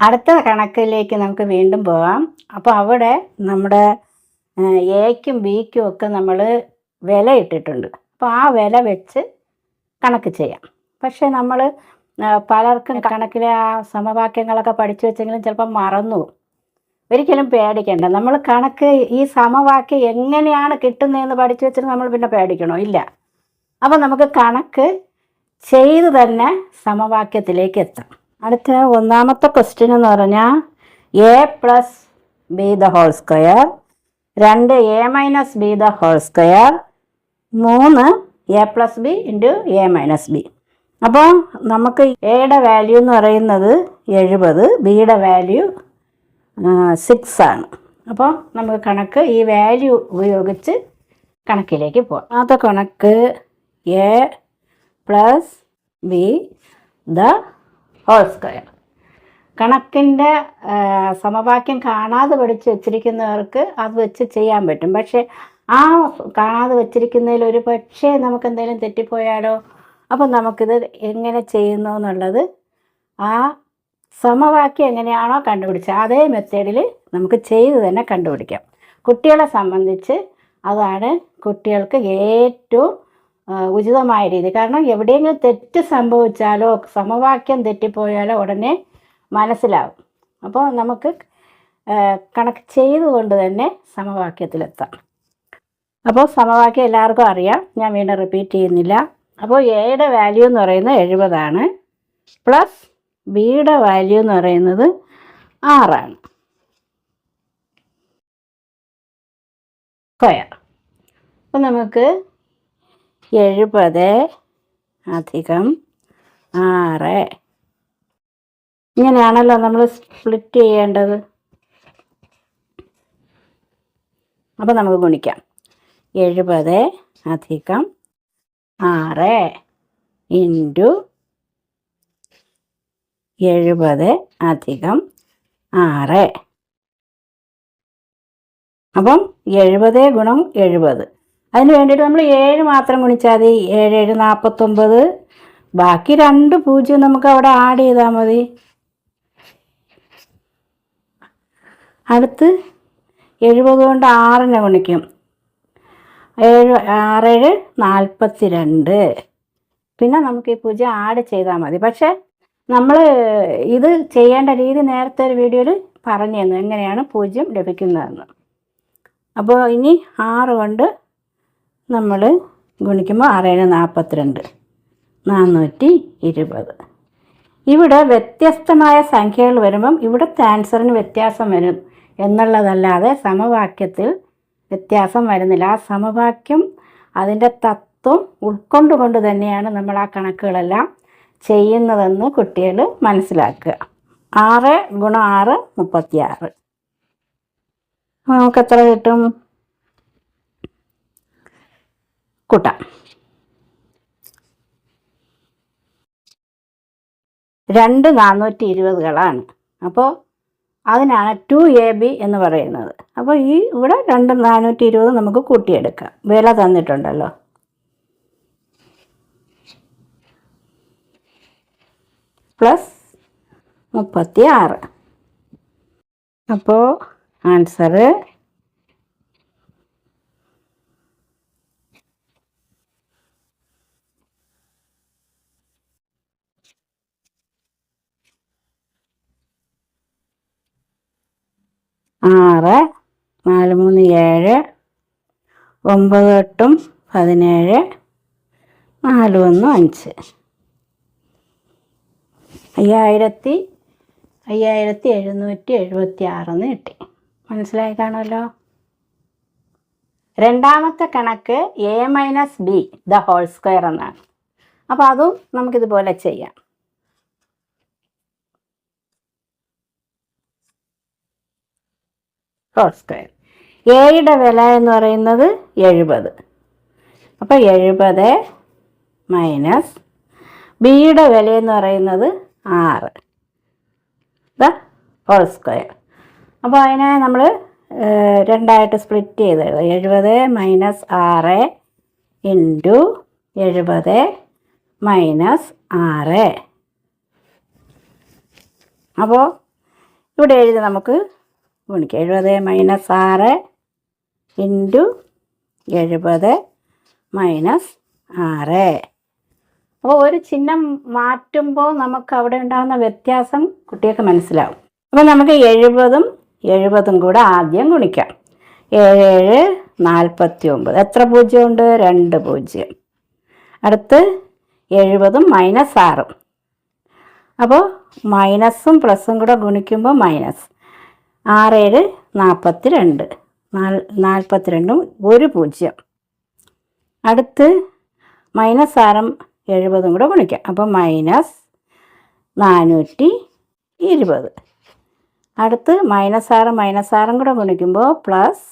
അടുത്ത കണക്കിലേക്ക് നമുക്ക് വീണ്ടും പോകാം. അപ്പോൾ അവിടെ നമ്മുടെ എക്കും ബിക്കും ഒക്കെ നമ്മൾ വില ഇട്ടിട്ടുണ്ട് അപ്പോൾ ആ വില വെച്ച് കണക്ക് ചെയ്യാം. പക്ഷേ നമ്മൾ പലർക്കും കണക്കിലെ ആ സമവാക്യങ്ങളൊക്കെ പഠിച്ചു വെച്ചെങ്കിലും ചിലപ്പോൾ മറന്നു. ഒരിക്കലും പേടിക്കേണ്ട. നമ്മൾ കണക്ക് ഈ സമവാക്യം എങ്ങനെയാണ് കിട്ടുന്നതെന്ന് പഠിച്ചു വെച്ചിട്ട് നമ്മൾ പിന്നെ പേടിക്കണോ? ഇല്ല. അപ്പോൾ നമുക്ക് കണക്ക് ചെയ്ത് തന്നെ സമവാക്യത്തിലേക്ക് എത്താം. അടുത്ത ഒന്നാമത്തെ ക്വസ്റ്റ്യൻ എന്ന് പറഞ്ഞാൽ A plus B the whole square രണ്ട് A minus B the whole square മൂന്ന് A plus B into A minus B അപ്പോൾ നമുക്ക് എയുടെ വാല്യൂ എന്ന് പറയുന്നത് എഴുപത് ബിയുടെ വാല്യൂ സിക്സ് ആണ്. അപ്പോൾ നമുക്ക് കണക്ക് ഈ വാല്യൂ ഉപയോഗിച്ച് കണക്കിലേക്ക് പോകാം ആദ്യത്തെ കണക്ക് A plus B the whole square കണക്കിന്റെ സമവാക്യം കാണാതെ പഠിച്ച് വെച്ചിരിക്കുന്നവർക്ക് അത് വെച്ച് ചെയ്യാൻ പറ്റും. പക്ഷേ ആ കാണാതെ വെച്ചിരിക്കുന്നതിൽ ഒരു പക്ഷേ നമുക്ക് എന്തെങ്കിലും തെറ്റിപ്പോയാലോ? അപ്പം നമുക്കിത് എങ്ങനെ ചെയ്യുന്നു എന്നുള്ളത് ആ സമവാക്യം എങ്ങനെയാണോ കണ്ടുപിടിച്ചത് അതേ മെത്തേഡിൽ നമുക്ക് ചെയ്ത് തന്നെ കണ്ടുപിടിക്കാം. കുട്ടികളെ സംബന്ധിച്ച് അതാണ് കുട്ടികൾക്ക് ഏറ്റവും ഉചിതമായ രീതി. കാരണം എവിടെയെങ്കിലും തെറ്റ് സംഭവിച്ചാലോ സമവാക്യം തെറ്റിപ്പോയാലോ ഉടനെ മനസ്സിലാവും. അപ്പോൾ നമുക്ക് കണക്ക് ചെയ്തുകൊണ്ട് തന്നെ സമവാക്യത്തിലെത്താം. അപ്പോൾ സമവാക്യം എല്ലാവർക്കും അറിയാം. ഞാൻ വീണ്ടും റിപ്പീറ്റ് ചെയ്യുന്നില്ല. അപ്പോൾ എയുടെ വാല്യൂ എന്ന് പറയുന്നത് എഴുപതാണ്. പ്ലസ് ബിയുടെ വാല്യൂ എന്ന് പറയുന്നത് ആറാണ്. സ്ക്വയർ അപ്പം നമുക്ക് എഴുപത് അധികം ആറ്. ഇങ്ങനെയാണല്ലോ നമ്മൾ സ്പ്ലിറ്റ് ചെയ്യേണ്ടത്. അപ്പം നമുക്ക് ഗുണിക്കാം. എഴുപത് അധികം ആറ് ഇന്റു എഴുപത് അധികം ആറ്. അപ്പം എഴുപത് ഗുണം എഴുപത്. അതിന് വേണ്ടിയിട്ട് നമ്മൾ ഏഴ് മാത്രം ഗുണിച്ചാൽ മതി. ഏഴ് ഏഴ് നാൽപ്പത്തൊമ്പത്. ബാക്കി രണ്ട് പൂജ്യം നമുക്ക് അവിടെ ആഡ് ചെയ്താൽ മതി. അടുത്ത് എഴുപത് കൊണ്ട് ആറിനെ ഗുണിക്കും. ഏഴ് ആറേഴ് നാൽപ്പത്തി രണ്ട് പിന്നെ നമുക്ക് ഈ പൂജ്യം ആഡ് ചെയ്താൽ മതി. പക്ഷേ നമ്മൾ ഇത് ചെയ്യേണ്ട രീതി നേരത്തെ ഒരു വീഡിയോയിൽ പറഞ്ഞു തന്നു എങ്ങനെയാണ് പൂജ്യം ലഭിക്കുന്നതെന്ന്. അപ്പോൾ ഇനി ആറ് കൊണ്ട് നമ്മൾ ഗുണിക്കുമ്പോൾ ആറേഴ് നാൽപ്പത്തിരണ്ട് നാനൂറ്റി ഇരുപത് ഇവിടെ വ്യത്യസ്തമായ സംഖ്യകൾ വരുമ്പം ഇവിടുത്തെ ആൻസറിന് വ്യത്യാസം വരും എന്നുള്ളതല്ലാതെ സമവാക്യത്തിൽ വ്യത്യാസം വരുന്നില്ല. ആ സമവാക്യം അതിന്റെ തത്വം ഉൾക്കൊണ്ടുകൊണ്ട് തന്നെയാണ് നമ്മൾ ആ കണക്കുകളെല്ലാം ചെയ്യുന്നതെന്ന് കുട്ടികൾ മനസ്സിലാക്കുക. ആറ് ഗുണം ആറ് മുപ്പത്തിയാറ്. നമുക്ക് എത്ര കിട്ടും? കൂട്ടാം. രണ്ട് നാനൂറ്റി ഇരുപതുകളാണ്. അപ്പോൾ അതിനാണ് ടു എ ബി എന്ന് പറയുന്നത്. അപ്പോൾ ഈ ഇവിടെ രണ്ട് നാനൂറ്റി ഇരുപത് നമുക്ക് കൂട്ടിയെടുക്കാം. വില തന്നിട്ടുണ്ടല്ലോ. പ്ലസ് മുപ്പത്തി ആറ് അപ്പോൾ ആൻസറ് ആറ് നാല് മൂന്ന് ഏഴ് ഒമ്പത് എട്ടും പതിനേഴ് നാല് ഒന്നും അഞ്ച്. അയ്യായിരത്തി അയ്യായിരത്തി എഴുന്നൂറ്റി എഴുപത്തി ആറെന്ന് കിട്ടി. മനസ്സിലായി കാണുമല്ലോ? രണ്ടാമത്തെ കണക്ക് A minus B the whole square എന്നാണ്. അപ്പോൾ അതും നമുക്കിതുപോലെ ചെയ്യാം. ഹോൾ സ്ക്വയർ എയുടെ വില എന്ന് പറയുന്നത് എഴുപത്. അപ്പോൾ എഴുപത് മൈനസ് ബിയുടെ വില എന്ന് പറയുന്നത് ആറ്. ഇതാ ഹോൾ സ്ക്വയർ അപ്പോൾ അതിനെ നമ്മൾ രണ്ടായിട്ട് സ്പ്ലിറ്റ് ചെയ്ത് എഴുതാം. എഴുപത് മൈനസ് ആറ് ഇന്റു എഴുപത് മൈനസ് ആറ്. അപ്പോൾ ഇവിടെ എഴുതി നമുക്ക് ഗുണിക്കാം എഴുപത് മൈനസ് ആറ് ഇന്റു എഴുപത് മൈനസ് ആറ്. അപ്പോൾ ഒരു ചിഹ്നം മാറ്റുമ്പോൾ നമുക്ക് അവിടെ ഉണ്ടാകുന്ന വ്യത്യാസം കുട്ടികൾക്ക് മനസ്സിലാവും. അപ്പോൾ നമുക്ക് എഴുപതും എഴുപതും കൂടെ ആദ്യം ഗുണിക്കാം. ഏഴ് ഏഴ് നാൽപ്പത്തി ഒമ്പത് എത്ര പൂജ്യം ഉണ്ട് രണ്ട് പൂജ്യം. അടുത്ത് എഴുപതും മൈനസ് ആറും. അപ്പോൾ മൈനസും പ്ലസും കൂടെ ഗുണിക്കുമ്പോൾ മൈനസ് ആറേഴ് നാൽപ്പത്തി രണ്ട് നാൽപ്പത്തി രണ്ടും ഒരു പൂജ്യം. അടുത്ത് മൈനസ് ആറും എഴുപതും കൂടെ ഗുണിക്കാം. അപ്പോൾ മൈനസ് നാനൂറ്റി ഇരുപത്. അടുത്ത് മൈനസ് ആറ് മൈനസ് ആറും കൂടെ ഗുണിക്കുമ്പോൾ പ്ലസ്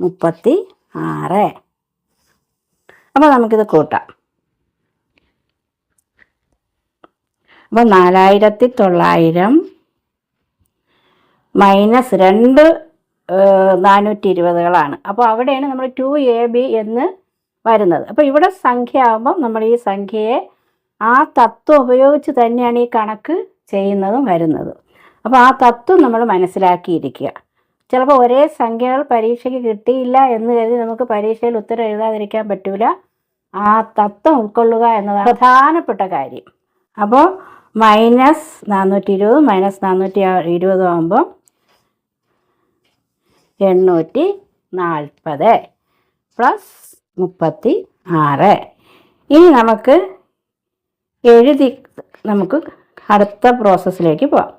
മുപ്പത്തി ആറ്. അപ്പോൾ നമുക്കിത് കൂട്ടാം. അപ്പോൾ നാലായിരത്തി തൊള്ളായിരം മൈനസ് രണ്ട് നാനൂറ്റി ഇരുപതുകളാണ് അപ്പോൾ അവിടെയാണ് നമ്മൾ ടു എ ബി എന്ന് വരുന്നത്. അപ്പോൾ ഇവിടെ സംഖ്യ ആകുമ്പം നമ്മൾ ഈ സംഖ്യയെ ആ തത്വം ഉപയോഗിച്ച് തന്നെയാണ് ഈ കണക്ക് ചെയ്യുന്നതും വരുന്നതും. അപ്പോൾ ആ തത്വം നമ്മൾ മനസ്സിലാക്കിയിരിക്കുക. ചിലപ്പോൾ ഒരേ സംഖ്യകൾ പരീക്ഷയ്ക്ക് കിട്ടിയില്ല എന്ന് കരുതി നമുക്ക് പരീക്ഷയിൽ ഉത്തരം എഴുതാതിരിക്കാൻ പറ്റൂല. ആ തത്വം ഉൾക്കൊള്ളുക എന്നതാണ് പ്രധാനപ്പെട്ട കാര്യം. അപ്പോൾ മൈനസ് നാനൂറ്റി ഇരുപത് മൈനസ് നാനൂറ്റി ഇരുപത് ആകുമ്പോൾ എണ്ണൂറ്റി നാൽപ്പത് പ്ലസ് മുപ്പത്തി ആറ്. ഇനി നമുക്ക് എഴുതി നമുക്ക് അടുത്ത പ്രോസസ്സിലേക്ക് പോവാം.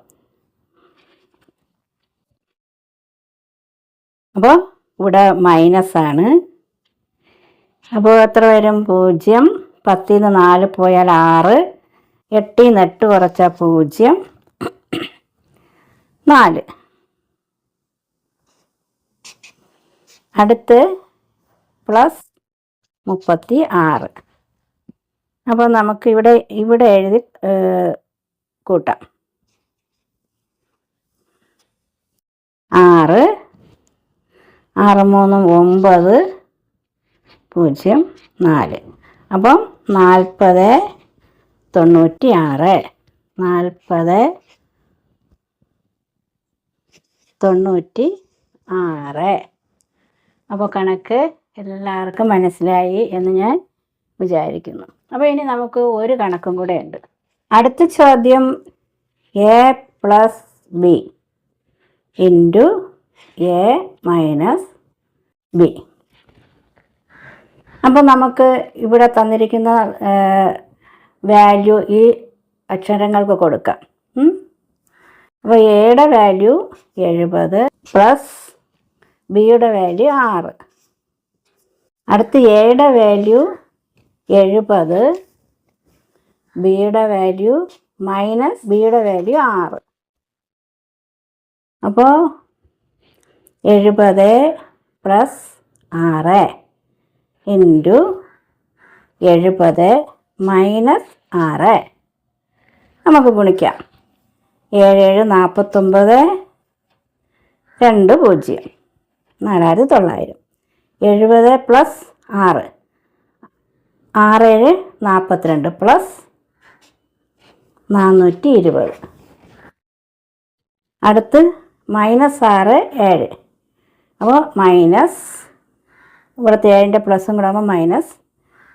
അപ്പോൾ ഇവിടെ മൈനസ് ആണ്. അപ്പോൾ എത്ര വരും? പൂജ്യം. പത്തിൽ നിന്ന് നാല് പോയാൽ ആറ്. എട്ടിൽ നിന്ന് എട്ട് കുറച്ചാൽ പൂജ്യം. നാല്. അടുത്ത് പ്ലസ് മുപ്പത്തി ആറ് അപ്പോൾ നമുക്ക് ഇവിടെ ഇവിടെ എഴുതി കൂട്ടാം. ആറ് ആറ് മൂന്ന് ഒമ്പത് പൂജ്യം നാല്. അപ്പം നാൽപ്പത് തൊണ്ണൂറ്റി ആറ് നാൽപ്പത് തൊണ്ണൂറ്റി ആറ് അപ്പോൾ കണക്ക് എല്ലാവർക്കും മനസ്സിലായി എന്ന് ഞാൻ വിചാരിക്കുന്നു. അപ്പോൾ ഇനി നമുക്ക് ഒരു കണക്കും കൂടെ ഉണ്ട്. അടുത്ത ചോദ്യം A plus B into A minus B അപ്പോൾ നമുക്ക് ഇവിടെ തന്നിരിക്കുന്ന വാല്യൂ ഈ അക്ഷരങ്ങൾക്ക് കൊടുക്കാം. അപ്പോൾ എയുടെ വാല്യൂ എഴുപത് പ്ലസ് ബിയുടെ വാല്യൂ ആറ്. അടുത്ത് എയുടെ വാല്യൂ എഴുപത്. ബിയുടെ വാല്യൂ മൈനസ് ബിയുടെ വാല്യൂ ആറ്. അപ്പോൾ എഴുപത് പ്ലസ് ആറ് ഇന്റു എഴുപത് മൈനസ് ആറ്. നമുക്ക് ഗുണിക്കാം. ഏഴ് ഏഴ് നാൽപ്പത്തൊമ്പത് രണ്ട് പൂജ്യം. നാലായിരത്തി തൊള്ളായിരം എഴുപത് പ്ലസ് ആറ്. ആറേഴ് നാൽപ്പത്തിരണ്ട് പ്ലസ് നാനൂറ്റി ഇരുപത് അടുത്ത് മൈനസ് ആറ് ഏഴ്. അപ്പോൾ മൈനസ് ഇവിടുത്തെ ഏഴിന്റെ പ്ലസും കൂടെ ആകുമ്പോൾ മൈനസ്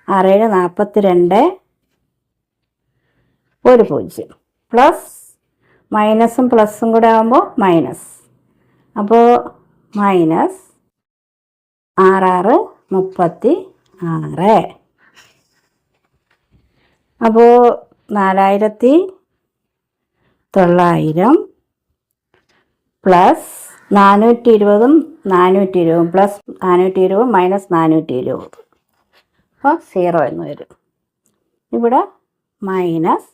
ആറേഴ് നാൽപ്പത്തി രണ്ട് ഒരു പൂജ്യം. പ്ലസ് മൈനസും പ്ലസും കൂടെ ആകുമ്പോൾ മൈനസ്. അപ്പോൾ മൈനസ് ആറാറ് മുപ്പത്തി ആറ് അപ്പോൾ നാലായിരത്തി തൊള്ളായിരം പ്ലസ് നാനൂറ്റി ഇരുപതും നാനൂറ്റി ഇരുപതും പ്ലസ് നാനൂറ്റി ഇരുപതും മൈനസ് നാനൂറ്റി ഇരുപത് അപ്പോൾ സീറോ എന്ന് വരും. ഇവിടെ മൈനസ്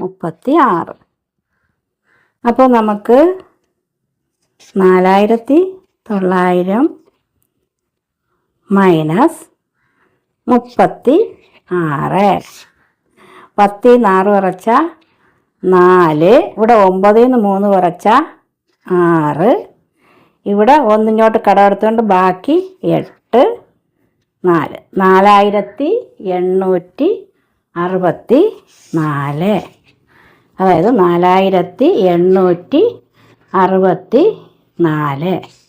മുപ്പത്തി ആറ് അപ്പോൾ നമുക്ക് നാലായിരത്തി തൊള്ളായിരം മൈനസ് മുപ്പത്തി ആറ്. പത്തിൽ നിന്ന് ആറ് കുറച്ച നാല്. ഇവിടെ ഒമ്പതിൽ നിന്ന് മൂന്ന് കുറച്ച ആറ്. ഇവിടെ ഒന്നിങ്ങോട്ട് കടമെടുത്തുകൊണ്ട് ബാക്കി എട്ട് നാല്. നാലായിരത്തി എണ്ണൂറ്റി അറുപത്തി നാല്. അതായത് നാലായിരത്തി എണ്ണൂറ്റി അറുപത്തി നാല്.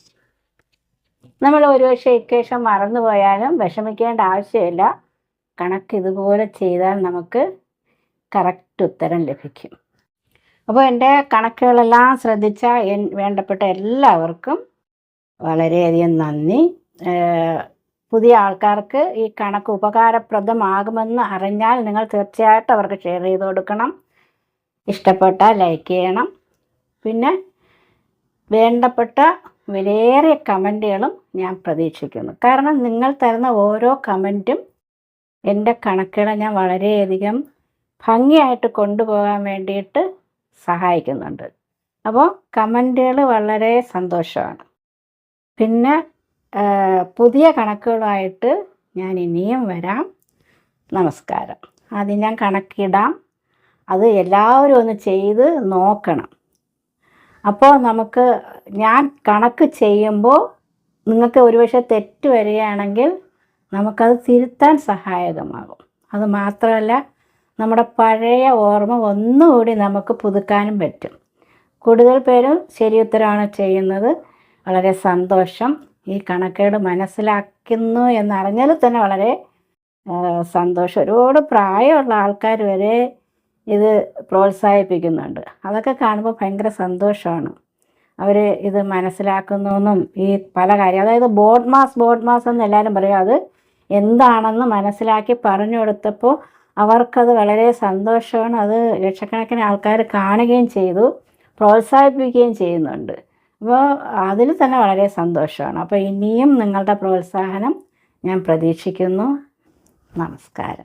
നമ്മൾ ഒരുപക്ഷെ മറന്നു പോയാലും വിഷമിക്കേണ്ട ആവശ്യമില്ല. കണക്ക് ഇതുപോലെ ചെയ്താൽ നമുക്ക് കറക്റ്റ് ഉത്തരം ലഭിക്കും. അപ്പോൾ എന്റെ കണക്കുകളെല്ലാം ശ്രദ്ധിച്ച വേണ്ടപ്പെട്ട എല്ലാവർക്കും വളരെയധികം നന്ദി. പുതിയ ആൾക്കാർക്ക് ഈ കണക്ക് ഉപകാരപ്രദമാകുമെന്ന് അറിഞ്ഞാൽ നിങ്ങൾ തീർച്ചയായിട്ടും അവർക്ക് ഷെയർ ചെയ്ത് കൊടുക്കണം. ഇഷ്ടപ്പെട്ടാൽ ലൈക്ക് ചെയ്യണം. പിന്നെ വേണ്ടപ്പെട്ട വിലയേറിയ കമന്റുകളും ഞാൻ പ്രതീക്ഷിക്കുന്നു. കാരണം നിങ്ങൾ തരുന്ന ഓരോ കമന്റും എന്റെ കണക്കുകളെ ഞാൻ വളരെയധികം ഭംഗിയായിട്ട് കൊണ്ടുപോകാൻ വേണ്ടിയിട്ട് സഹായിക്കുന്നുണ്ട്. അപ്പോൾ കമന്റുകൾ വളരെ സന്തോഷമാണ്. പിന്നെ പുതിയ കണക്കുകളായിട്ട് ഞാൻ ഇനിയും വരാം. നമസ്കാരം. ആദ്യം ഞാൻ കണക്കിടാം. അത് എല്ലാവരും ഒന്ന് ചെയ്ത് നോക്കണം. അപ്പോൾ നമുക്ക് ഞാൻ കണക്ക് ചെയ്യുമ്പോൾ നിങ്ങൾക്ക് ഒരുപക്ഷെ തെറ്റ് വരികയാണെങ്കിൽ നമുക്കത് തിരുത്താൻ സഹായകമാകും. അത് മാത്രമല്ല നമ്മുടെ പഴയ ഓർമ്മ ഒന്നുകൂടി നമുക്ക് പുതുക്കാനും പറ്റും. കൂടുതൽ പേരും ശരി ഉത്തരമാണ് ചെയ്യുന്നത്. വളരെ സന്തോഷം. ഈ കണക്കേട് മനസ്സിലാക്കുന്നു എന്നറിഞ്ഞാൽ തന്നെ വളരെ സന്തോഷം. ഒരുപാട് പ്രായമുള്ള ആൾക്കാർ വരെ ഇത് പ്രോത്സാഹിപ്പിക്കുന്നുണ്ട്. അതൊക്കെ കാണുമ്പോൾ ഭയങ്കര സന്തോഷമാണ്. അവർ ഇത് മനസ്സിലാക്കുന്നു എന്നും ഈ പല കാര്യം അതായത് ബോഡ് മാസ് ബോഡ് മാസ് എന്ന് എല്ലാവരും പറയും. അത് എന്താണെന്ന് മനസ്സിലാക്കി പറഞ്ഞു കൊടുത്തപ്പോൾ അവർക്കത് വളരെ സന്തോഷമാണ്. അത് ലക്ഷക്കണക്കിന് ആൾക്കാർ കാണുകയും ചെയ്തു പ്രോത്സാഹിപ്പിക്കുകയും ചെയ്യുന്നുണ്ട്. അപ്പോൾ അതിൽ തന്നെ വളരെ സന്തോഷമാണ്. അപ്പോൾ ഇനിയും നിങ്ങളുടെ പ്രോത്സാഹനം ഞാൻ പ്രതീക്ഷിക്കുന്നു. നമസ്കാരം.